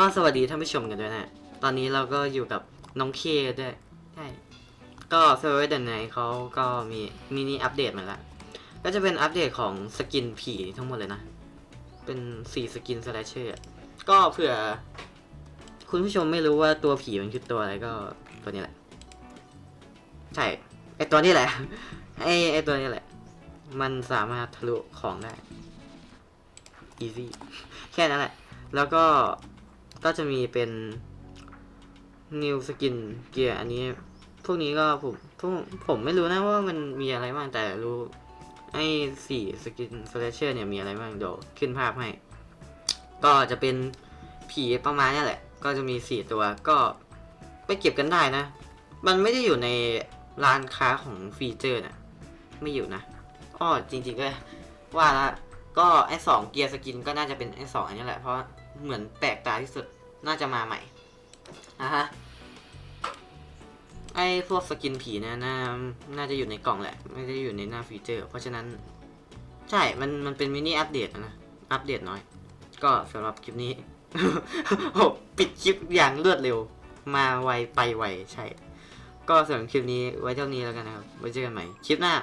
ก็สวัสดีท่านผู้ชมกันด้วยนะ ตอนนี้เราก็อยู่กับน้องเคด้วยใช่ก็เซอร์เวอร์เดนไนเขาก็มีมินิอัปเดตมาแล้ว ก็จะเป็นอัปเดตของสกินผีทั้งหมดเลยนะ เป็นสี่สกินสแลชเชอร์ก็เผื่อ คุณผู้ชมไม่รู้ว่าตัวผีมันคือตัวอะไรก็ตัวนี้แหละ ใช่ ไอตัวนี้แหละ ไอไอตัวนี้แหละ มันสามารถทะลุของได้ easy แค่นั้นแหละ แล้วก็ ก็จะมีเป็น new skin เกียร์อันนี้ พวกนี้ก็ผมพวกผมไม่รู้นะว่ามันมีอะไรบ้างแต่รู้ ไอ้สี่สกินสเลเชอร์เนี่ยมีอะไรบ้างเดี๋ยวขึ้นภาพให้ ก็จะเป็นผีประมาณนี้แหละ ก็จะมีสี่ตัวก็ไปเก็บกันได้นะ มันไม่ได้อยู่ในร้านค้าของฟีเจอร์นะไม่อยู่นะอ้อจริงๆก็ว่าละ ก็ไอสองเกียร์สกินก็น่าจะเป็นไอสองอันนี้แหละ เพราะเหมือนแปลกตาที่สุดน่าจะมาใหม่นะฮะไอพวกสกินผีนี่ยน่าน่าจะอยู่ในกล่องแหละ ไม่ได้อยู่ในหน้าฟีเจอร์ เพราะฉะนั้น ใช่ มันมันเป็นมินิอัปเดตนะ อัปเดตน้อย ก็สำหรับคลิปนี้โอ้ปิดคลิปอย่างรวดเร็ว มาไวไปไวใช่ ก็สำหรับคลิปนี้ไว้เท่านี้แล้วกันนะครับ ไว้เจอกันใหม่ คลิปหน้า